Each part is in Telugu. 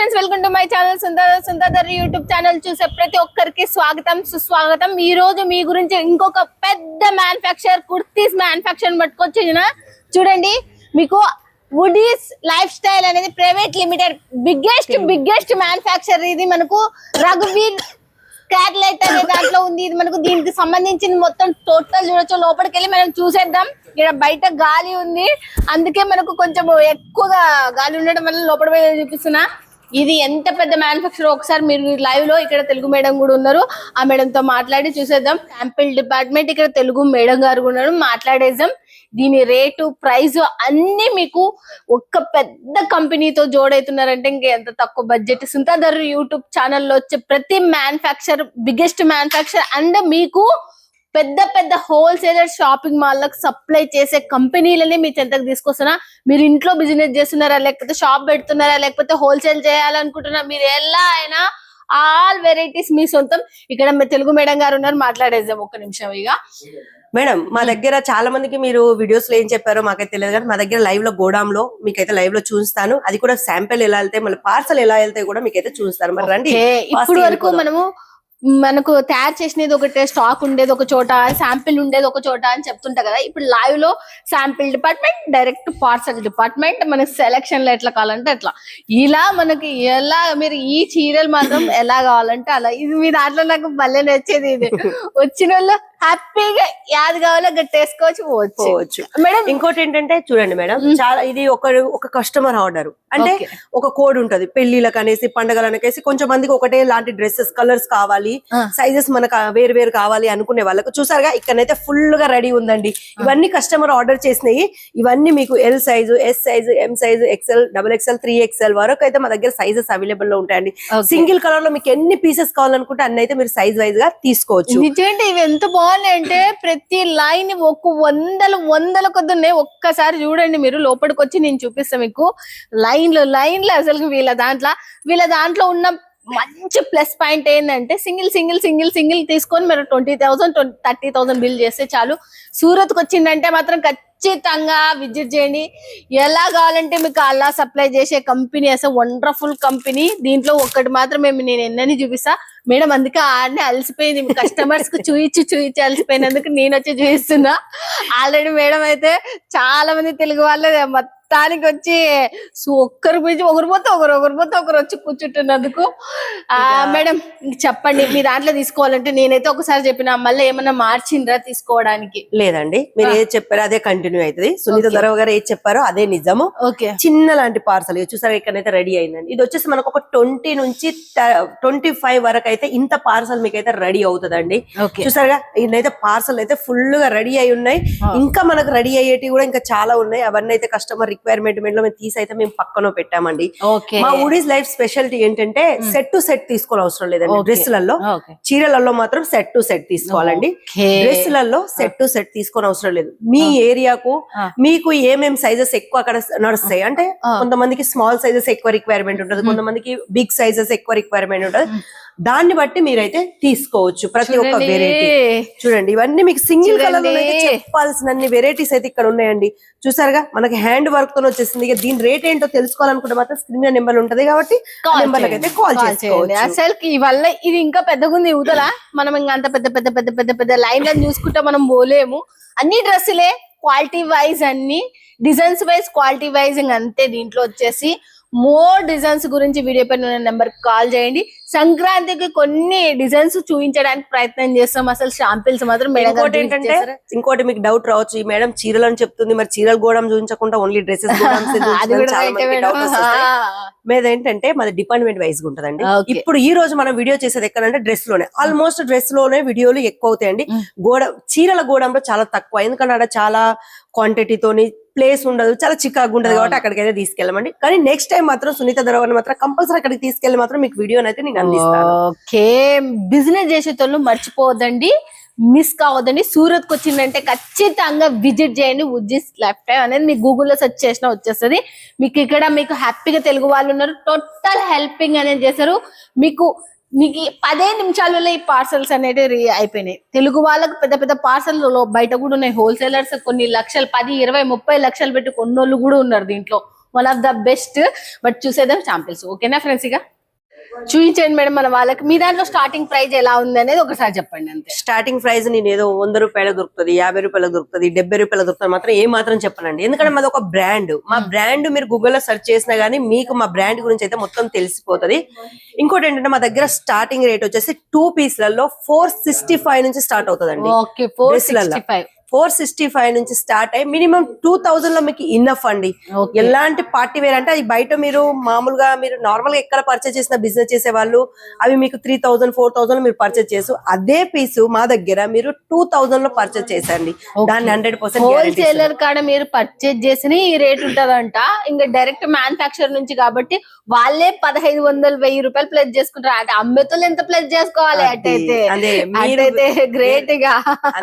Friends welcome to my channel Sundara Sundar YouTube channel చూసే ప్రతి ఒక్కరికి స్వాగతం సుస్వాగతం. ఈ రోజు మీ గురించి ఇంకొక పెద్ద మ్యానుఫ్యాక్చర్ కుర్తీస్ మ్యానుఫ్యాక్చర్ పట్టుకొచ్చిన చూడండి మీకు వుడీస్ లైఫ్ స్టైల్ అనేది private limited biggest biggest manufacture ఇది. మనకు రఘువీర్ క్యాట్లైట్ అనే దాంట్లో ఉంది. ఇది మనకు దీనికి సంబంధించిన మొత్తం టోటల్ చూడొచ్చు. లోపలికి వెళ్ళి మనం చూసేద్దాం. ఇక్కడ బయట గాలి ఉంది. అందుకే మనకు కొంచెం ఎక్కువగా గాలి ఉండడం వల్ల లోపల పోయి చూపిస్తున్నా. ఇది ఎంత పెద్ద మ్యానుఫ్యాక్చర్ ఒకసారి మీరు లైవ్లో ఇక్కడ తెలుగు మేడం కూడా ఉన్నారు. ఆ మేడం తో మాట్లాడి చూసేద్దాం. శాంపిల్ డిపార్ట్మెంట్ ఇక్కడ తెలుగు మేడం గారు ఉన్నారు. మాట్లాడేద్దాం. దీని రేటు ప్రైస్ అన్ని మీకు ఒక్క పెద్ద కంపెనీతో జోడైతున్నారంటే ఇంకా ఎంత తక్కువ బడ్జెట్ సుంతాధర్ యూట్యూబ్ ఛానల్లో వచ్చే ప్రతి మ్యానుఫ్యాక్చర్ బిగ్గెస్ట్ మ్యానుఫ్యాక్చర్ అండ్ మీకు పెద్ద పెద్ద హోల్సేలర్ షాపింగ్ మాల్లకు సప్లై చేసే కంపెనీలని మీ చెంతకు తీసుకొస్తున్నా. మీరు ఇంట్లో బిజినెస్ చేస్తున్నారా? లేకపోతే షాప్ పెడుతున్నారా? లేకపోతే హోల్సేల్ చేయాలనుకుంటున్నా? మీరు ఎలా అయినా ఆల్ వెరైటీస్ మీ సొంతం. ఇక్కడ మీ తెలుగు మేడం గారు ఉన్నారు. మాట్లాడేద్దాం ఒక్క నిమిషం ఇక. మేడం మా దగ్గర చాలా మందికి మీరు వీడియోస్లో ఏం చెప్పారో మాకైతే తెలియదు కానీ మా దగ్గర లైవ్లో గోడామ్లో మీకైతే లైవ్లో చూస్తాను. అది కూడా శాంపిల్ ఎలా వెళ్తాయి మళ్ళీ పార్సల్ ఎలా వెళ్తాయి కూడా మీకైతే చూస్తాను. మరి రండి. ఇప్పుడు వరకు. మనము మనకు తయారు చేసినది ఒకటే స్టాక్ ఉండేది ఒక చోట శాంపిల్ ఉండేది ఒక చోట అని చెప్తుంటా కదా. ఇప్పుడు లైవ్లో sample department direct parcel department మనకి సెలక్షన్లో ఎట్లా కావాలంటే అట్లా. ఇలా మనకి ఎలా మీరు ఈ చీరలు మాత్రం ఎలా కావాలంటే అలా. ఇది మీ దాంట్లో నాకు భలే నచ్చేది ఇది. వచ్చిన వాళ్ళు హ్యాపీగా యాది కావాలో గట్టేసుకోవచ్చు పోవచ్చు. మేడం ఇంకోటి ఏంటంటే చూడండి మేడం చాలా ఇది ఒక ఒక కస్టమర్ ఆర్డర్ అంటే. ఒక కోడ్ ఉంటది పెళ్ళిళ్ళకి అనేసి పండగలకు అనేసి కొంచెం మందికి ఒకటే లాంటి డ్రెస్సెస్ కలర్స్ కావాలి. సైజెస్ మనకు వేరు వేరు కావాలి అనుకునే వాళ్ళకు చూసారుగా ఇక్కడైతే ఫుల్గా రెడీ ఉందండి ఇవన్నీ కస్టమర్ ఆర్డర్ చేసినాయి. ఇవన్నీ మీకు L size S size M size XL double XL three XL వరకు అయితే మా దగ్గర సైజెస్ అవైలబుల్లో ఉంటాయండి. సింగిల్ కలర్లో మీకు ఎన్ని పీసెస్ కావాలనుకుంటే అన్ని అయితే మీరు సైజ్ వైజ్గా తీసుకోవచ్చు. ఇవి ఎంత బాగున్నాయి అంటే ప్రతి లైన్ ఒక వందల వందల కొద్ది ఒక్కసారి చూడండి మీరు. లోపలికి వచ్చి నేను చూపిస్తాను మీకు. లైన్లు లైన్లు అసలు వీళ్ళ దాంట్లో వీళ్ళ దాంట్లో ఉన్న మంచి ప్లస్ పాయింట్ ఏంటంటే సింగిల్ సింగిల్ సింగిల్ సింగిల్ తీసుకొని మీరు twenty thousand thirty thousand bill చేస్తే చాలు. సూరత్కి వచ్చిందంటే మాత్రం ఖచ్చితంగా విజిట్ చేయండి. ఎలా కావాలంటే మీకు అలా సప్లై చేసే కంపెనీ అసలు వండర్ఫుల్ కంపెనీ. దీంట్లో ఒక్కటి మాత్రం మేము నేను ఎన్నని చూపిస్తా. మేడం అందుకే ఆడనే అలసిపోయింది. కస్టమర్స్కు చూయించి చూయించి అలసిపోయినందుకు నేను వచ్చి చూపిస్తున్నా ఆల్రెడీ మేడం అయితే చాలా మంది తెలుగు వాళ్ళు. మొత్తానికి వచ్చి ఒక్కరు పోయి ఒకరు పోతే ఒకరు ఒకరు పోతే ఒకరు వచ్చి కూర్చుంటున్నందుకు. ఆ మేడం చెప్పండి మీ దాంట్లో తీసుకోవాలంటే నేనైతే ఒకసారి చెప్పిన మళ్ళీ ఏమన్నా మార్చిండ్రా తీసుకోవడానికి? లేదండి. మీరు ఏది చెప్పారో అదే కంటిన్యూ అవుతుంది. సునీత. ధరవ గారు ఏది చెప్పారో అదే నిజము. ఓకే. చిన్న లాంటి పార్సల్ చూసారా ఇక్కడైతే రెడీ అయిందండి. ఇది వచ్చేసి మనకు ఒక ట్వంటీ నుంచి ట్వంటీ ఫైవ్ వరకు అయితే ఇంత పార్సల్ మీకు అయితే రెడీ అవుతుందండి. చూసారుగా ఇన్నైతే పార్సల్ అయితే ఫుల్గా రెడీ అయి ఉన్నాయి. ఇంకా మనకు రెడీ అయ్యేటివి కూడా ఇంకా చాలా ఉన్నాయి. అవన్నీ అయితే కస్టమర్ రిక్వైర్మెంట్లో మేము తీసి అయితే మేము పక్కన పెట్టామండి. మా వుడీస్ లైఫ్ స్పెషాలిటీ ఏంటంటే సెట్ టు సెట్ తీసుకోవాలి అవసరం లేదండి. డ్రెస్సులలో చీరలలో మాత్రం సెట్ టు సెట్ తీసుకోవాలండి. డ్రెస్సులలో సెట్ టు సెట్ తీసుకొని అవసరం లేదు. మీ ఏరియాకు. మీకు ఏమేం సైజెస్ ఎక్కువ అక్కడ నడుస్తాయి? అంటే. కొంతమందికి స్మాల్ సైజెస్ ఎక్కువ రిక్వైర్మెంట్ ఉంటుంది కొంతమందికి బిగ్ సైజెస్ ఎక్కువ రిక్వైర్మెంట్ ఉంటుంది. దాన్ని బట్టి మీరైతే తీసుకోవచ్చు ప్రతి ఒక్క చూడండి. వెరైటీ చూడండి ఇవన్నీ మీకు సింగిల్ కలర్ చూడండి. చెప్పాల్సిన అన్ని వెరైటీస్ అయితే ఇక్కడ ఉన్నాయండి. చూసారుగా మనకి హ్యాండ్ వర్క్తో వచ్చేసింది. దీని రేట్ ఏంటో తెలుసుకోవాలనుకుంటే మాత్రం స్క్రీన్ నెంబర్ ఉంటది కాబట్టి కాల్ నెంబర్లకు అయితే కాల్ చేయండి. అసలు ఇది ఇంకా పెద్దగా ఉంది యువతల మనం ఇంకా అంత పెద్ద పెద్ద పెద్ద పెద్ద పెద్ద లైన్లను చూసుకుంటే మనం పోలేము. అన్ని డ్రెస్సులే క్వాలిటీ వైజ్ అన్ని డిజైన్స్ వైజ్ క్వాలిటీ వైజ్ అంతే దీంట్లో వచ్చేసి. మోర్ డిజైన్స్ గురించి వీడియో పైన నెంబర్ కాల్ చేయండి. సంక్రాంతికి కొన్ని డిజైన్స్ చూపించడానికి ప్రయత్నం చేస్తాం అసలు షాంపిల్స్ మాత్రం ఇంకోటి ఏంటంటే. ఇంకోటి మీకు డౌట్ రావచ్చు ఈ మేడం చీరలు అని చెప్తుంది మరి చీరలు గోడం చూపించకుండా ఓన్లీ డ్రెస్సెస్ కూడా. మీద ఏంటంటే మాది డిపార్ట్మెంట్ వైజ్ ఉంటదండి. ఇప్పుడు ఈ రోజు మనం వీడియో చేసేది ఎక్కడంటే డ్రెస్లోనే ఆల్మోస్ట్ డ్రెస్లోనే వీడియోలు ఎక్కువ అవుతాయండి. గోడ చీరల గోడంలో చాలా తక్కువ ఎందుకంటే అక్కడ చాలా క్వాంటిటీతోని ప్లేస్ ఉండదు. చాలా చికాగా ఉంటది కాబట్టి అక్కడికి అయితే తీసుకెళ్ళమండి. కానీ నెక్స్ట్ టైం మాత్రం సునీత దొరవని మాత్రం కంపల్సరీ అక్కడికి తీసుకెళ్ళి మాత్రం మీకు వీడియో అయితే నేను అందిస్తాను. ఓకే. బిజినెస్ చేసేటోళ్ళు మర్చిపోవద్దండి. మిస్ కావద్దండి. సూరత్కి వచ్చిందంటే ఖచ్చితంగా విజిట్ చేయండి. ఉజ్జిస్ లైఫ్ టైం అనేది మీకు గూగుల్లో సెర్చ్ చేసినా వచ్చేస్తుంది. మీకు ఇక్కడ మీకు హ్యాపీగా తెలుగు వాళ్ళు ఉన్నారు. టోటల్ హెల్పింగ్ అనేది చేశారు. మీకు మీకు పదే నిమిషాలలో ఈ పార్సల్స్ అనేది రి- అయిపోయినాయి. తెలుగు వాళ్ళకు పెద్ద పెద్ద పార్సల్ బయట కూడా ఉన్నాయి. హోల్సేలర్స్ కొన్ని లక్షలు పది ఇరవై ముప్పై లక్షలు పెట్టి కొన్నోళ్ళు కూడా ఉన్నారు దీంట్లో. One of the best but చూసేదాం samples ఓకేనా ఫ్రెండ్స్ ఇక? చూపించండి మేడం మన వాళ్ళకి. మీ దాంట్లో స్టార్టింగ్ ప్రైస్ ఎలా ఉంది అనేది ఒకసారి చెప్పండి అంతే. స్టార్టింగ్ ప్రైస్ నేను ఏదో వంద రూపాయలకు దొరుకుతుంది యాభై రూపాయలకు దొరుకుతుంది డెబ్బై రూపాయలకు దొరుకుతుంది మాత్రం ఏ మాత్రం చెప్పనండి. ఎందుకంటే మాది ఒక బ్రాండ్ మా బ్రాండ్ మీరు గూగుల్లో సెర్చ్ చేసినా గానీ మీకు మా బ్రాండ్ గురించి అయితే మొత్తం తెలిసిపోతది. ఇంకోటి ఏంటంటే మా దగ్గర స్టార్టింగ్ రేట్ వచ్చేసి టూ పీస్లలో ఫోర్ సిక్స్టీ ఫైవ్ నుంచి స్టార్ట్ అవుతుందండి. Okay four. సిక్స్టీ ఫైవ్ నుంచి స్టార్ట్ అయ్యి మినిమం టూ థౌసండ్లో మీకు ఇన్నఫ్ అండి. ఎలాంటి పార్టీ వేర్ అంటే అది బయట మీరు మామూలుగా మీరు నార్మల్గా ఎక్కడ పర్చేస్ చేసిన బిజినెస్ చేసే వాళ్ళు అవి మీకు త్రీ థౌసండ్ ఫోర్ థౌసండ్ మీరు పర్చేస్ చేసు. అదే పీస్ మా దగ్గర మీరు టూ థౌసండ్లో పర్చేస్ చేసండి దాన్ని హండ్రెడ్ పర్సెంట్ హోల్సేలర్ కాడ మీరు పర్చేజ్ చేసిన ఈ రేట్ ఉంటదంట. ఇంకా డైరెక్ట్ మ్యానుఫాక్చర్ నుంచి కాబట్టి వాళ్ళే పదహైదు వందలు వెయ్యి రూపాయలు ప్లస్ చేసుకుంటారు. అంటే అమ్మేతలు ఎంత ప్లస్ చేసుకోవాలి? అటైతే అదే, గ్రేట్గా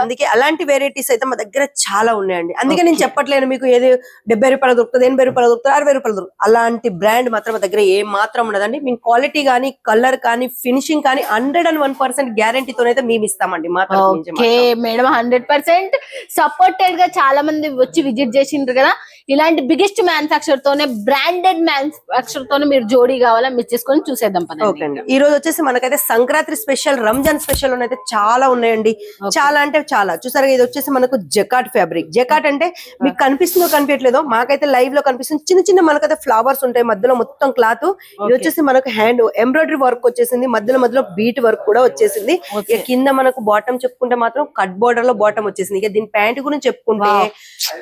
అందుకే అలాంటి వెరైటీస్ అయితే మా దగ్గర చాలా ఉన్నాయండి. అందుకే నేను చెప్పట్లేను మీకు ఏది డెబ్బై రూపాయలు దొరుకుతుంది ఎనభై రూపాయలు దొరుకుతుంది అరవై రూపాయలు దొరుకుతుంది. అలాంటి బ్రాండ్ మాత్రం మా దగ్గర ఏ మాత్రం ఉండదండి. మీ క్వాలిటీ కానీ కలర్ కానీ ఫినిషింగ్ కానీ హండ్రెడ్ అండ్ వన్ పర్సెంట్ గ్యారంటీతో అయితే మేము ఇస్తామండి. ఓకే మేడం హండ్రెడ్ పర్సెంట్ సపోర్టెడ్గా చాలా మంది వచ్చి విజిట్ చేసిండ్రు కదా. ఇలాంటి బిగ్గెస్ట్ మ్యానుఫాక్చర్ తోనే బ్రాండెడ్ మ్యానుఫాక్చర్ తోనే మీరు జోడీ కావాలా మిస్ చేసుకొని చూసేద్దాం ఓకే పదండి అండి ఈ రోజు వచ్చేసి మనకైతే సంక్రాంతి స్పెషల్ రంజాన్ స్పెషల్ అయితే చాలా ఉన్నాయండి. చాలా అంటే చాలా. చూసారు ఇది వచ్చేసి మనకు జకాట్ ఫ్యాబ్రిక్. జకాట్ అంటే మీకు కనిపిస్తుందో కనిపించలేదో మాకైతే లైవ్లో కనిపిస్తుంది. చిన్న చిన్న మనకైతే ఫ్లవర్స్ ఉంటాయి మధ్యలో మొత్తం క్లాత్ ఇది వచ్చేసి మనకు హ్యాండ్ ఎంబ్రాయిడరీ వర్క్ వచ్చేసింది. మధ్యలో మధ్యలో బీట్ వర్క్ కూడా వచ్చేసింది. ఇక కింద మనకు బాటమ్ చెప్పుకుంటే మాత్రం కట్ బోర్డర్లో బాటమ్ వచ్చేసింది. ఇక దీని ప్యాంట్ గురించి చెప్పుకుంటే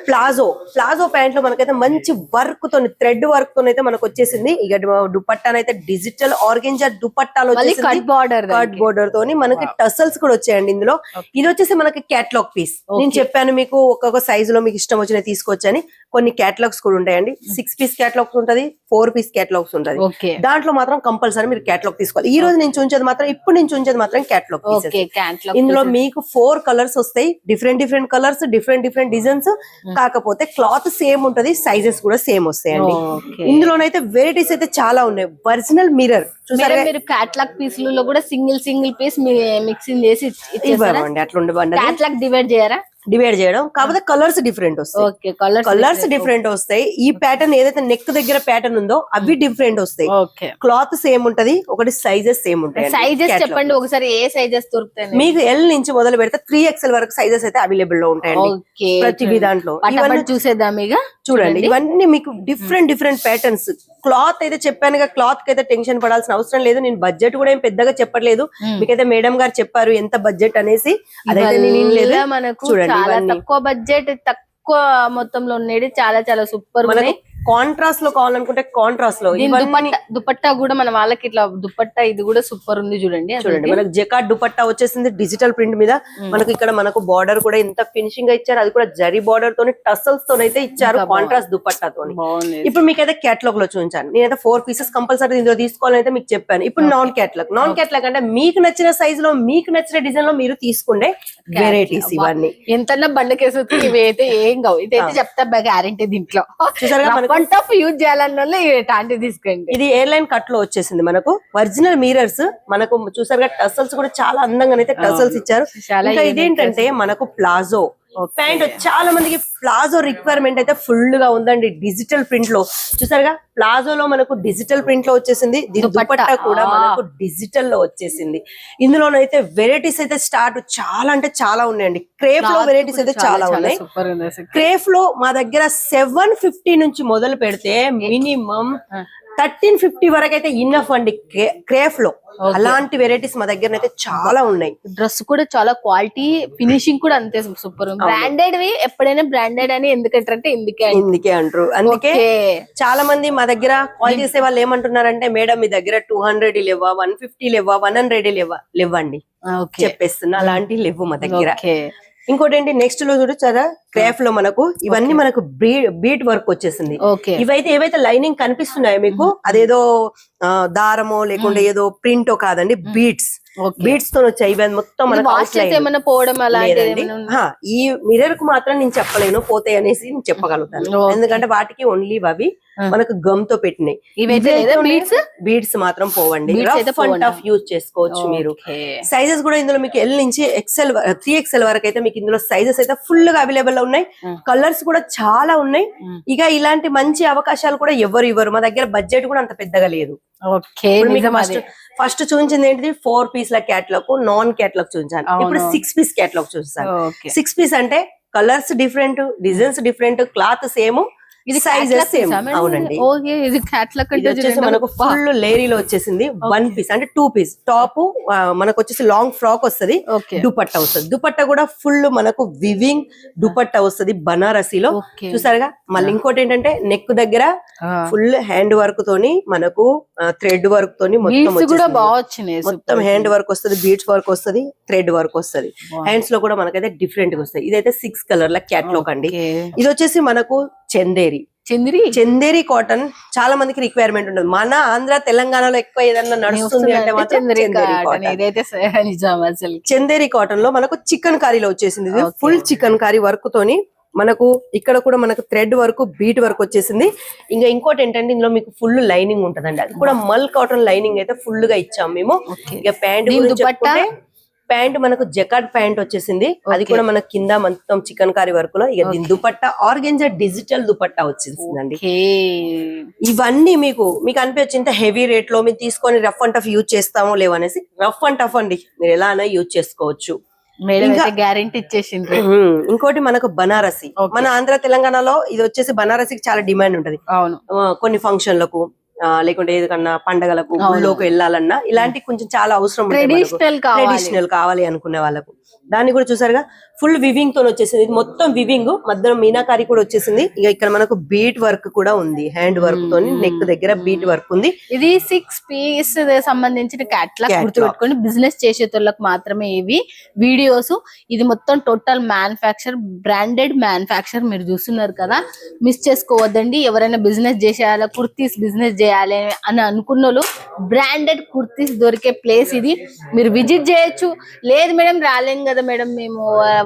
ప్లాజో. ప్లాజో ప్యాంట్లో మనకైతే మంచి వర్క్ తోని థ్రెడ్ వర్క్తో అయితే మనకు వచ్చేసింది. ఇక దుపట్టానైతే డిజిటల్ ఆర్గెంజర్ దుపట్టాలు కట్ బార్డర్ కట్ బోర్డర్ తోని మనకి టసల్స్ కూడా వచ్చాయండి ఇందులో. ఇది వచ్చేసి మనకి క్యాట్లాగ్ పీస్ నేను చెప్పాను మీకు ఒక్కొక్క సైజులో మీకు ఇష్టం వచ్చిన తీసుకోవచ్చని. కొన్ని క్యాటలాగ్స్ కూడా ఉంటాయండి. సిక్స్ పీస్ క్యాటలాగ్స్ ఉంటది ఫోర్ పీస్ క్యాటలాగ్స్ ఉంటది. దాంట్లో మాత్రం కంపల్సరీ మీరు క్యాటలాగ్ తీసుకోవాలి. ఈ రోజు నేను ఉంచేది మాత్రం ఇప్పుడు నేను ఉంచేది మాత్రం క్యాటలాగ్ ఇందులో మీకు ఫోర్ కలర్స్ వస్తాయి. Different different colours different different designs కాకపోతే క్లాత్ సేమ్ ఉంటది సైజెస్ కూడా సేమ్ వస్తాయండి. ఇందులోనైతే వెరైటీస్ అయితే చాలా ఉన్నాయి. ఒరిజినల్ మిర్రర్ చూసారా మీరు క్యాట్లాగ్ పీసులలో కూడా సింగిల్ సింగిల్ పీస్ మిక్సింగ్ చేసి ఇవ్వండి అట్లా ఉండబండి క్యాట్లాగ్ డివైడ్ చేయరా? డివైడ్ చేయడం. కాకపోతే కలర్స్ డిఫరెంట్ వస్తాయి. ఓకే కలర్ కలర్స్ డిఫరెంట్ వస్తాయి. ఈ ప్యాటర్న్ ఏదైతే నెక్ దగ్గర ప్యాటర్న్ ఉందో అవి డిఫరెంట్ వస్తాయి. ఓకే క్లాత్ సేమ్ ఉంటది ఒకటి సైజెస్ సేమ్ ఉంటాయి సైజెస్ చెప్పండి ఒకసారి ఏ సైజెస్ దొరుకుతాయి మీకు ఎల్ నుంచి మొదలు పెడితే త్రీ ఎక్స్ఎల్ వరకు సైజెస్ అయితే అవైలబుల్లో ఉంటాయండి. ఓకే ప్రతి దాంట్లో. ఇవన్నీ చూసేద్దాం ఇక. చూడండి ఇవన్నీ మీకు డిఫరెంట్ డిఫరెంట్ ప్యాటర్న్స్ క్లాత్ అయితే చెప్పాను క్లాత్కి అయితే టెన్షన్ పడాల్సిన అవసరం లేదు. నేను బడ్జెట్ కూడా ఏం పెద్దగా చెప్పట్లేదు. మీకైతే మేడం గారు చెప్పారు ఎంత బడ్జెట్ అనేసి. అదైతే నేను లేదు. చూడండి తక్కువ బడ్జెట్ తక్కువ మొత్తంలో ఉండేది. చాలా చాలా సూపర్ ఉన్నాయి. కాంట్రాస్ట్లో కావాలనుకుంటే కాంట్రాస్ట్లో. దుపట్టా కూడా మన వాళ్ళకి ఇట్లా దుపట్టా ఇది కూడా సూపర్ ఉంది చూడండి చూడండి మనకు జకాట్ దుపట్టా వచ్చేసింది డిజిటల్ ప్రింట్ మీద. మనకు ఇక్కడ మనకు బార్డర్ కూడా ఎంత ఫినిషింగ్గా ఇచ్చారు. అది కూడా జరీ బార్డర్ తోని టసల్స్ తోనైతే ఇచ్చారు కాంట్రాస్ట్ దుపట్టా తోని. బాగుంది. ఇప్పుడు మీకైతే క్యాటలాగ్లో చూపించాను. నేనైతే ఫోర్ పీసెస్ కంపల్సరీ ఇందులో తీసుకోవాలని అయితే మీకు చెప్పాను. ఇప్పుడు నాన్ క్యాటలాగ్ నాన్ క్యాటలాగ్ అంటే మీకు నచ్చిన సైజ్లో మీకు నచ్చిన డిజైన్లో మీరు తీసుకుండే వెరైటీస్ ఇవన్నీ. ఎంతన్నా బండకేసి ఇవి అయితే ఏం కావు. ఇదైతే చెప్తా గ్యారంటీ దీంట్లో. మనకు వన్ టఫ్ యూజ్ చేయాలన్న ఇలాంటివి తీసుకోండి. ఇది ఎయిర్ లైన్ కట్లో వచ్చేసింది మనకు. ఒరిజినల్ మిరర్స్ మనకు చూసారుగా టసల్స్ కూడా చాలా అందంగా అయితే టసల్స్ ఇచ్చారు. ఇదేంటంటే మనకు ప్లాజో ప్యాంట్ చాలా మందికి ప్లాజో రిక్వైర్మెంట్ అయితే ఫుల్గా ఉందండి డిజిటల్ ప్రింట్లో. చూసారుగా? ప్లాజోలో మనకు డిజిటల్ ప్రింట్లో వచ్చేసింది దీని దుపట్టా. కూడా. మనకు డిజిటల్లో వచ్చేసింది. ఇందులోనైతే వెరైటీస్ అయితే స్టార్ట్ చాలా అంటే చాలా ఉన్నాయండి. క్రేప్లో వెరైటీస్ అయితే చాలా ఉన్నాయి. క్రేఫ్లో మా దగ్గర సెవెన్ ఫిఫ్టీ నుంచి మొదలు పెడితే మినిమం థర్టీన్ ఫిఫ్టీ వరకు అయితే ఇన్నఫ్ అండి క్రేఫ్లో అలాంటి వెరైటీస్ మా దగ్గర అయితే చాలా ఉన్నాయి. డ్రెస్ కూడా చాలా క్వాలిటీ ఫినిషింగ్ కూడా అంతే సూపర్ బ్రాండెడ్ వి ఎప్పుడైనా బ్రాండెడ్ అని ఎందుకంటే ఇందుకే. ఇందుకే అంటారు. అందుకే. చాలా మంది మా దగ్గర కాల్ చేసే వాళ్ళు ఏమంటున్నారంటే మేడం మీ దగ్గర టూ హండ్రెడ్ లేవా వన్ ఫిఫ్టీ లేవా వన్ హండ్రెడ్ లేవా లేవండి. ఓకే. చెప్పేస్తున్నా. అలాంటి లేవు మా దగ్గర. ఇంకోటి ఏంటి నెక్స్ట్లో చూడొచ్చారా క్రాఫ్లో మనకు ఇవన్నీ మనకు బీట్ వర్క్ వచ్చేసింది. ఇవైతే ఏవైతే లైనింగ్ కనిపిస్తున్నాయో మీకు అదేదో ఆ, దారమో లేకుంటే ఏదో ప్రింటో కాదండి బీట్స్ బీట్స్తో వచ్చాయి ఇవి మొత్తం. ఏమైనా పోవడం అలాంటిది ఈ మిర్రర్కు మాత్రం నేను చెప్పలేను పోతాయి అనేసి నేను చెప్పగలుగుతాను. ఎందుకంటే వాటికి ఓన్లీ అవి. మనకు గమ్తో పెట్టినాయి? బీడ్స్ మాత్రం పోవండి. టఫ్ యూజ్ చేసుకోవచ్చు మీరు. సైజెస్ కూడా ఇందులో మీకు ఎల్ నుంచి ఎక్సెల్ త్రీ ఎక్సెల్ వరకు అయితే మీకు ఇందులో సైజెస్ అయితే ఫుల్గా అవైలబుల్ ఉన్నాయి. కలర్స్ కూడా చాలా ఉన్నాయి. ఇక ఇలాంటి మంచి అవకాశాలు కూడా ఎవరు ఇవ్వరు మా దగ్గర బడ్జెట్ కూడా అంత పెద్దగా లేదు ఓకే ఫస్ట్ చూపించింది ఏంటిది? ఫోర్ పీస్ ల క్యాట్లాగ్ నాన్ క్యాట్లాగ్ చూపించాను. ఇప్పుడు సిక్స్ పీస్ క్యాట్లాగ్ చూపిస్తాను. సిక్స్ పీస్ అంటే colours different designs different cloth same ఇది సైజెస్ సేమ్ మేడం? అవునండి. ఓకే ఇది వచ్చేసి మనకు ఫుల్ లేరీలో వచ్చేసింది వన్ పీస్ అంటే టూ పీస్ టాప్ మనకు వచ్చేసి లాంగ్ ఫ్రాక్ వస్తది దుపట్టా వస్తుంది. దుపట్టా కూడా ఫుల్ మనకు వివింగ్ దుపట్టా వస్తది బనారసీలో. చూసారుగా? మళ్ళీ ఇంకోటి ఏంటంటే నెక్ దగ్గర ఫుల్ హ్యాండ్ వర్క్ తోని మనకు థ్రెడ్ వర్క్ తోని మొత్తం మొత్తం హ్యాండ్ వర్క్ వస్తది బీడ్స్ వర్క్ వస్తది థ్రెడ్ వర్క్ వస్తది. హ్యాండ్స్లో కూడా మనకైతే డిఫరెంట్గా వస్తాయి. ఇదైతే సిక్స్ కలర్ ల క్యాట్లాగ్ అండి. ఇది వచ్చేసి మనకు చందేరి. చంద్రి? చందేరి కాటన్ చాలా మందికి రిక్వైర్మెంట్ ఉంటుంది. మన ఆంధ్ర తెలంగాణలో ఎక్కువ ఏదన్నా నడుస్తుంది అంటే మాత్రం చంద్రి కాటన్. లో మనకు చికెన్ కర్రీలో వచ్చేసింది. ఫుల్ చికెన్ కర్రీ వర్క్ తోని మనకు ఇక్కడ కూడా మనకు థ్రెడ్ వర్క్ బీట్ వర్క్ వచ్చేసింది. ఇంకా ఇంకోటి ఏంటంటే ఇందులో మీకు ఫుల్ లైనింగ్ ఉంటదండి. అది కూడా మల్ కాటన్ లైనింగ్ అయితే ఫుల్గా ఇచ్చాం మేము. ఇక ప్యాంట్ ప్యాంట్ మనకు జకాట్ ప్యాంట్ వచ్చేసింది. అది. కూడా మనకు కింద మొత్తం చికెన్ కర్రీ వర్క్లో ఇక దీని దుపట్టా ఆర్గెంజా డిజిటల్ దుపట్టా వచ్చేసిందండి. ఇవన్నీ మీకు మీకు అనిపించి ఇంత హెవీ రేట్లో మీరు తీసుకొని రఫ్ అండ్ టఫ్ యూజ్ చేస్తామో లేవనేసి రఫ్ అండ్ టఫ్ అండి. మీరు ఎలా అయినా యూజ్ చేసుకోవచ్చు. గ్యారెంటీ ఇచ్చేసిండ్రు. ఉమ్, ఇంకోటి మనకు బనారసి. మన ఆంధ్ర తెలంగాణలో ఇది వచ్చేసి బనారసికి చాలా డిమాండ్ ఉంటది. అవును. కొన్ని ఫంక్షన్లకు. లేకుంటే ఏదైనా పండగలకు. ఊళ్ళోకి వెళ్ళాలన్నా ఇలాంటి కొంచెం చాలా అవసరం. ట్రెడిషనల్ కావాలి. ట్రెడిషనల్ కావాలి అనుకునే వాళ్ళకు. దాన్ని కూడా చూసారుగా ఫుల్ వివింగ్తో వచ్చేసింది. ఇది మొత్తం వివింగ్ మధ్యలో మీనాకారి కూడా వచ్చేసింది. ఇక ఇక్కడ మనకు బీట్ వర్క్ కూడా ఉంది. హ్యాండ్ వర్క్ తోని మ్మ్. నెక్ దగ్గర బీట్ వర్క్ ఉంది. ఇది సిక్స్ పీస్ సంబంధించిన క్యాట్లాగ్. గుర్తుపెట్టుకొని బిజినెస్ చేసేటోళ్ళకి మాత్రమే ఇవి. వీడియోస్ ఇది మొత్తం టోటల్ మ్యానుఫ్యాక్చర్ బ్రాండెడ్ మ్యానుఫ్యాక్చర్ మీరు చూస్తున్నారు కదా. మిస్ చేసుకోవద్దండి. ఎవరైనా బిజినెస్ చేసేయాలి కుర్తీస్ బిజినెస్ చేయాలి అని అనుకున్న వాళ్ళు బ్రాండెడ్ కుర్తీస్ దొరికే ప్లేస్ ఇది. మీరు విజిట్ చేయొచ్చు. లేదు మేడం రాలేం కదా మేడం మేము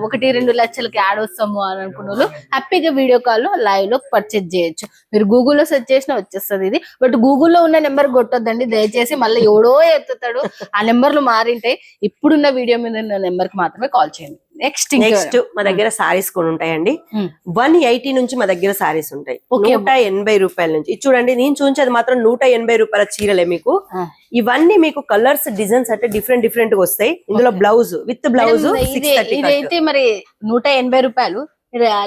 ఒకటి రెండు లక్షలకి యాడ్ వస్తాము అని అనుకున్న వాళ్ళు హ్యాపీగా వీడియో కాల్లో లైవ్లో పర్చేజ్ చేయొచ్చు. మీరు గూగుల్లో సెర్చ్ చేసినా వచ్చేస్తుంది ఇది. బట్ గూగుల్లో ఉన్న నెంబర్ కొట్టొద్దండి. దయచేసి మళ్ళీ ఎవడో ఎత్తుతాడు. ఆ నెంబర్లు మారింటాయి. ఇప్పుడున్న వీడియో మీద ఉన్న నెంబర్కి మాత్రమే కాల్ చేయండి. నెక్స్ట్ నెక్స్ట్ మా దగ్గర సారీస్ కూడా ఉంటాయండి. Hmm. వన్ ఎయిటీ నుంచి మా దగ్గర సారీస్ ఉంటాయి. నూట ఎనభై రూపాయల నుంచి. ఇది చూడండి నేను చూపించేది మాత్రం నూట ఎనభై రూపాయల చీరలే మీకు. ఇవన్నీ మీకు కలర్స్ డిజైన్స్ అంటే డిఫరెంట్ డిఫరెంట్గా వస్తాయి. ఇందులో బ్లౌజ్ విత్ బ్లౌజ్ ఇదైతే మరి నూట ఎనభై రూపాయలు.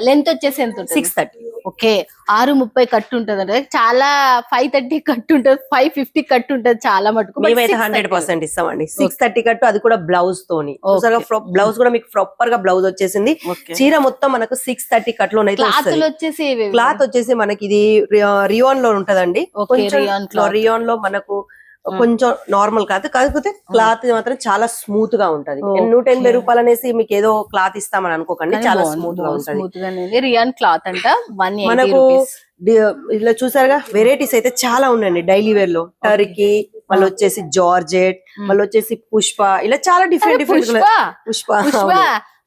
లెంత్ వచ్చేసి ఎంత సిక్స్ థర్టీ ఓకే ఆరు ముప్పై కట్టు ఉంటది అంటే చాలా ఫైవ్ థర్టీ కట్టు ఉంటది ఫైవ్ ఫిఫ్టీ కట్టు ఉంటది చాలా మటుకు. But మేమైతే 630. హండ్రెడ్ పర్సెంట్ ఇస్తామండి. సిక్స్ థర్టీ కట్టు అది కూడా బ్లౌజ్ తోని. బ్లౌజ్ కూడా మీకు ప్రాపర్గా బ్లౌజ్ వచ్చేసింది. చీర మొత్తం మనకు సిక్స్ థర్టీ వస్తుంది. వచ్చేసి క్లాత్ వచ్చేసి మనకి ఇది రియాన్లో ఉంటదండి. రియాన్లో మనకు కొంచెం నార్మల్ క్లాత్ కాకపోతే క్లాత్ మాత్రం చాలా స్మూత్గా ఉంటది. నూట ఎనభై రూపాయలు అనేసి మీకు ఏదో క్లాత్ ఇస్తామని అనుకోకండి. చాలా స్మూత్గా ఉంటది. రియాన్ క్లాత్ అంట. మనకు ఇలా చూసారుగా వెరైటీస్ అయితే చాలా ఉన్నాయండి డైలీ వేర్లో. టర్కీ మళ్ళీ వచ్చేసి జార్జెట్ మళ్ళీ వచ్చేసి పుష్ప. ఇలా చాలా డిఫరెంట్ డిఫరెంట్ పుష్ప.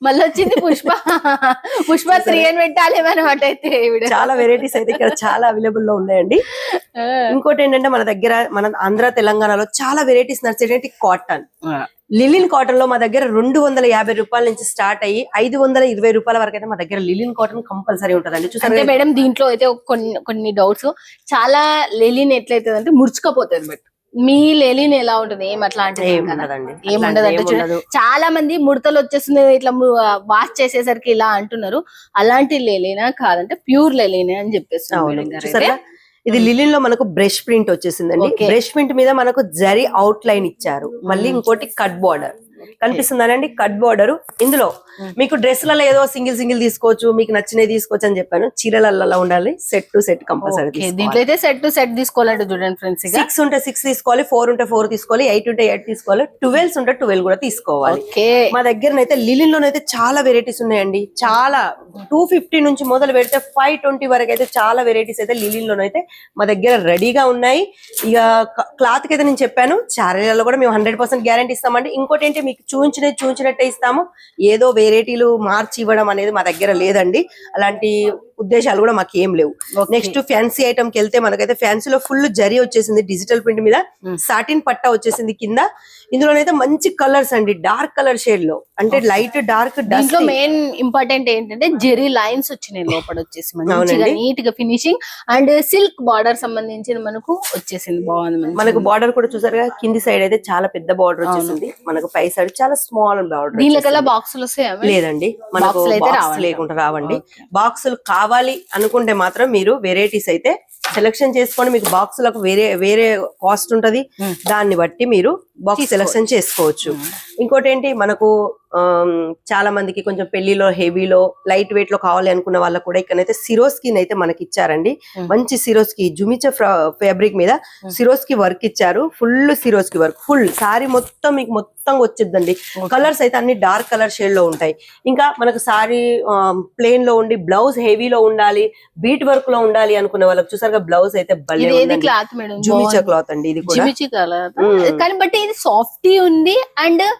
మళ్ళీ వచ్చింది పుష్ప. పుష్ప త్రీ అని పెట్టాలి అనమాట అయితే. చాలా వెరైటీస్ అయితే ఇక్కడ చాలా అవైలబుల్లో ఉన్నాయండి. ఇంకోటి ఏంటంటే మన దగ్గర మన ఆంధ్ర తెలంగాణలో చాలా వెరైటీస్ నడిచేటువంటి కాటన్ లిలిన్ కాటన్లో మా దగ్గర రెండు వందల యాభై రూపాయల నుంచి స్టార్ట్ అయ్యి ఐదు వందల ఇరవై రూపాయల వరకు అయితే మా దగ్గర లిలిన్ కాటన్ కంపల్సరీ ఉంటదండి. చూసారు? మేడం దీంట్లో అయితే కొన్ని కొన్ని డౌట్స్ చాలా లెలిన్ ఎట్లయితుంది అంటే ముడుచుకపోతుంది బట్. మీ లెలిన్ ఎలా ఉంటుంది? ఏం అట్లాంటిది ఏం కదా? ఏముండదండి. చాలా మంది ముడతలు వచ్చేస్తుంది ఇట్లా వాష్ చేసేసరికి ఇలా అంటున్నారు. అలాంటి లెలినా కాదంటే ప్యూర్ లెలినా అని చెప్పేస్తున్నారు ఇది లిలిన్లో మనకు బ్రష్ ప్రింట్ వచ్చేసిందండి. బ్రష్ ప్రింట్ మీద మనకు జరీ అవుట్ లైన్ ఇచ్చారు. మళ్ళీ ఇంకోటి కట్ బార్డర్. కనిపిస్తుందనండి కట్ బోర్డర్. ఇందులో మీకు డ్రెస్లలో ఏదో సింగిల్ సింగిల్ తీసుకోవచ్చు మీకు నచ్చినవి తీసుకోవచ్చు అని చెప్పాను. చీరలలో ఉండాలి సెట్ టు సెట్ కంపల్సరీ దీంట్లో అయితే సెట్ టు సెట్ తీసుకోవాలంటే చూడండి ఫ్రెండ్స్ సిక్స్ ఉంటే సిక్స్ తీసుకోవాలి ఫోర్ ఉంటే ఫోర్ తీసుకోవాలి ఎయిట్ ఉంటే ఎయిట్ తీసుకోవాలి ట్వెల్వ్స్ ఉంటే ట్వెల్వ్ కూడా తీసుకోవాలి. మా దగ్గర అయితే లిలిన్ లోనైతే చాలా వెరైటీస్ ఉన్నాయండి. చాలా టూ ఫిఫ్టీ నుంచి మొదలు పెడితే ఫైవ్ ట్వంటీ వరకు అయితే చాలా వెరైటీస్ అయితే లిలిన్ లోనైతే మా దగ్గర రెడీగా ఉన్నాయి. ఇక క్లాత్కి అయితే నేను చెప్పాను చారీలలో కూడా మేము హండ్రెడ్ పర్సెంట్ గ్యారంటీ ఇస్తామండి. ఇంకోటి ఏంటి మీకు చూపించినవి చూపించినట్టే ఇస్తాము. ఏదో వెరైటీలు మార్చి ఇవ్వడం అనేది మా దగ్గర లేదండి. అలాంటి ఉద్దేశాలు కూడా మాకు ఏం లేవు. నెక్స్ట్ ఫ్యాన్సీ ఐటమ్కి వెళ్తే మనకైతే ఫ్యాన్సీలో ఫుల్ జరీ వచ్చేసింది డిజిటల్ ప్రింట్ మీద. సాటిన్ పట్టా వచ్చేసింది కింద. ఇందులోనైతే మంచి కలర్స్ అండి. డార్క్ కలర్ షేడ్లో. అంటే లైట్ డార్క్ దీంట్లో మెయిన్ ఇంపార్టెంట్ ఏంటంటే జెరీ లైన్స్ వచ్చినాయి లోపల వచ్చేసి మంచిగా. నీట్గా ఫినిషింగ్ అండ్ సిల్క్ బార్డర్ సంబంధించిన మనకు వచ్చేసింది. బాగుంది. మనకు బార్డర్ కూడా చూసారుగా? కింది సైడ్ అయితే చాలా పెద్ద బార్డర్ వచ్చేసింది. మనకు పై సైడ్ చాలా స్మాల్ బార్డర్ దీనికల్లా బాక్సులు? లేదండి. మనకు బాక్సులు అయితే బాక్స్. లేకుండా రావండి. బాక్సులు కావాలి అనుకుంటే మాత్రం మీరు వెరైటీస్ అయితే సెలెక్షన్ చేసుకొని మీకు బాక్సులకు వేరే వేరే కాస్ట్ ఉంటది. దాన్ని బట్టి మీరు బాక్స్ సెలెక్షన్ చేసుకోవచ్చు. ఇంకోటి ఏంటి మనకు చాలా మందికి కొంచెం పెళ్ళిలో హెవీలో లైట్ వెయిట్లో కావాలి అనుకున్న వాళ్ళకు కూడా ఇక్కడైతే సిరోస్కిన్ అయితే మనకి ఇచ్చారండి. మంచి సిరోస్కి జుమిచ ఫ్యాబ్రిక్ మీద సిరోస్కి వర్క్ ఇచ్చారు. Full Swarovski work full. Sari మొత్తం మీకు మొత్తం వచ్చిందండి కలర్స్ అయితే అన్ని డార్క్ కలర్ షేడ్లో ఉంటాయి. ఇంకా మనకు సారీ ప్లేన్లో ఉండి బ్లౌజ్ హెవీలో ఉండాలి బీట్ వర్క్లో ఉండాలి అనుకునే వాళ్ళకి చూసారుగా బ్లౌజ్ అయితే. క్లాత్ జుమిచ క్లాత్ అండి ఇది కూడా. కానీ బట్ ఇది సాఫ్టీ ఉంది అండ్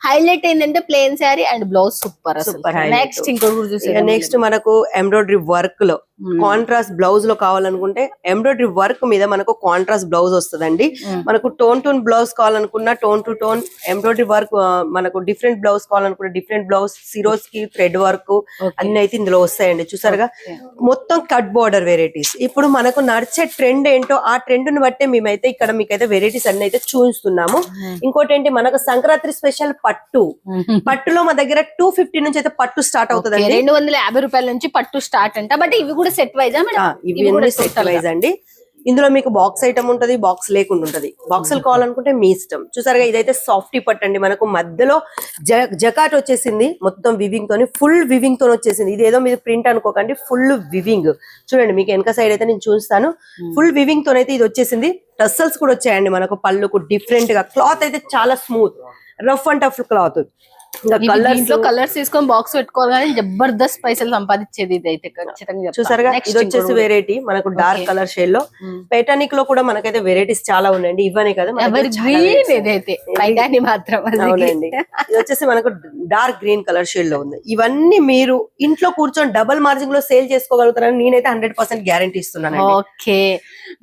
హైలైట్ ఏంటంటే plain sari and blouse super highlight. Next ఇంకోటి కూడా ఇక చూసే నెక్స్ట్ మనకు ఎంబ్రాయిడరీ వర్క్లో Hmm. కాంట్రాస్ట్ బ్లౌజ్లో కావాలనుకుంటే ఎంబ్రాయిడరీ వర్క్ మీద మనకు కాంట్రాస్ట్ బ్లౌజ్ వస్తుందండి. Hmm. మనకు టోన్ టోన్ బ్లౌజ్ కావాలనుకున్నా tone to tone embroidery work మనకు డిఫరెంట్ బ్లౌజ్ కావాలనుకుంటే different blouse Swarovski thread work అన్ని అయితే ఇందులో వస్తాయండి. చూసారుగా? మొత్తం కట్ బార్డర్ వెరైటీస్ ఇప్పుడు మనకు నడిచే ట్రెండ్ ఏంటో ఆ ట్రెండ్ని బట్టే మేమైతే ఇక్కడ మీకైతే వెరైటీస్ అన్ని అయితే చూపిస్తున్నాము. ఇంకోటి ఏంటి? మనకు సంక్రాంతి స్పెషల్ పట్టు. పట్టులో మా దగ్గర టూ ఫిఫ్టీ నుంచి అయితే పట్టు స్టార్ట్ అవుతుందండి. రెండు వందల యాభై రూపాయల నుంచి పట్టు స్టార్ట్ అంట. బట్ ఇవి కూడా సెట్ వైజా ఇవి సెట్. వైజ్ అండి. ఇందులో మీకు బాక్స్ ఐటమ్ ఉంటది బాక్స్ లేకుండా ఉంటది. బాక్సులు కావాలనుకుంటే మీ ఇష్టం. చూసారుగా ఇదైతే సాఫ్టీ పట్టు అండి. మనకు మధ్యలో జకాట్ వచ్చేసింది. మొత్తం వివింగ్ తోని ఫుల్ వివింగ్ తోని వచ్చేసింది. ఇది ఏదో మీరు ప్రింట్ అనుకోకండి ఫుల్ వివింగ్ చూడండి మీకు వెనక సైడ్ అయితే నేను చూస్తాను. ఫుల్ వివింగ్ తోనైతే ఇది వచ్చేసింది. టస్సల్స్ కూడా వచ్చాయండి మనకు పళ్ళుకు డిఫరెంట్గా. క్లాత్ అయితే చాలా smooth rough and tough cloth. దీంట్లో కలర్స్ తీసుకొని బాక్స్ పెట్టుకోవాలి కానీ జబర్దస్త్ పైసలు సంపాదించేది ఇది అయితే ఖచ్చితంగా. చూసారుగా ఇది వచ్చేసి. వెరైటీ మనకు డార్క్. కలర్ షేడ్లో Hmm. పెటానిక్లో కూడా మనకైతే వెరైటీస్ చాలా ఉన్నాయండి ఇవన్నీ కదా ఎవరి గ్రీన్ ఇదైతే. పైగాని మాత్రం అది. అవునండి ఇది వచ్చేసి మనకు డార్క్ గ్రీన్ కలర్ షేడ్లో ఉంది ఇవన్నీ మీరు ఇంట్లో కూర్చొని డబల్ మార్జిన్లో సేల్ చేసుకోగలుగుతారని నేనైతే హండ్రెడ్ పర్సెంట్ గ్యారంటీ ఇస్తున్నాను ఓకే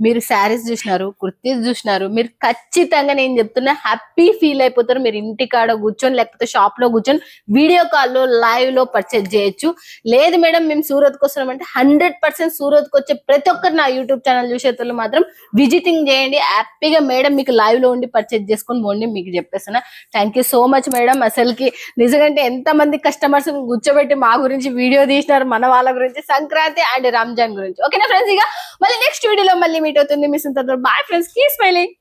మీరు శారీస్ చూసినారు కుర్తీస్ చూసినారు మీరు ఖచ్చితంగా నేను చెప్తున్నా హ్యాపీ ఫీల్ అయిపోతారు మీరు ఇంటి కాడ కూర్చొని లేకపోతే షాప్ లో కూర్చొని వీడియో కాల్లో లైవ్లో పర్చేజ్ చేయొచ్చు. లేదు మేడం మేము సూరత్కి వస్తున్నామంటే హండ్రెడ్ పర్సెంట్ సూరత్కు వచ్చే ప్రతి ఒక్కరు నా యూట్యూబ్ ఛానల్ చూసేటోళ్ళు మాత్రం విజిటింగ్ చేయండి. హ్యాపీగా మేడం మీకు లైవ్లో ఉండి పర్చేజ్ చేసుకొని పోండి మీకు చెప్పేస్తున్నా. Thank you so much madam. అసలుకి నిజంగా ఎంత మంది కస్టమర్స్ కూర్చోబెట్టి మా గురించి వీడియో తీసినారు మన వాళ్ళ గురించి సంక్రాంతి అండ్ రంజాన్ గురించి. ఓకేనా ఫ్రెండ్స్ ఇక మళ్ళీ నెక్స్ట్ వీడియోలో మళ్ళీ మీట్ అవుతుంది. Miss bye friends keep smiling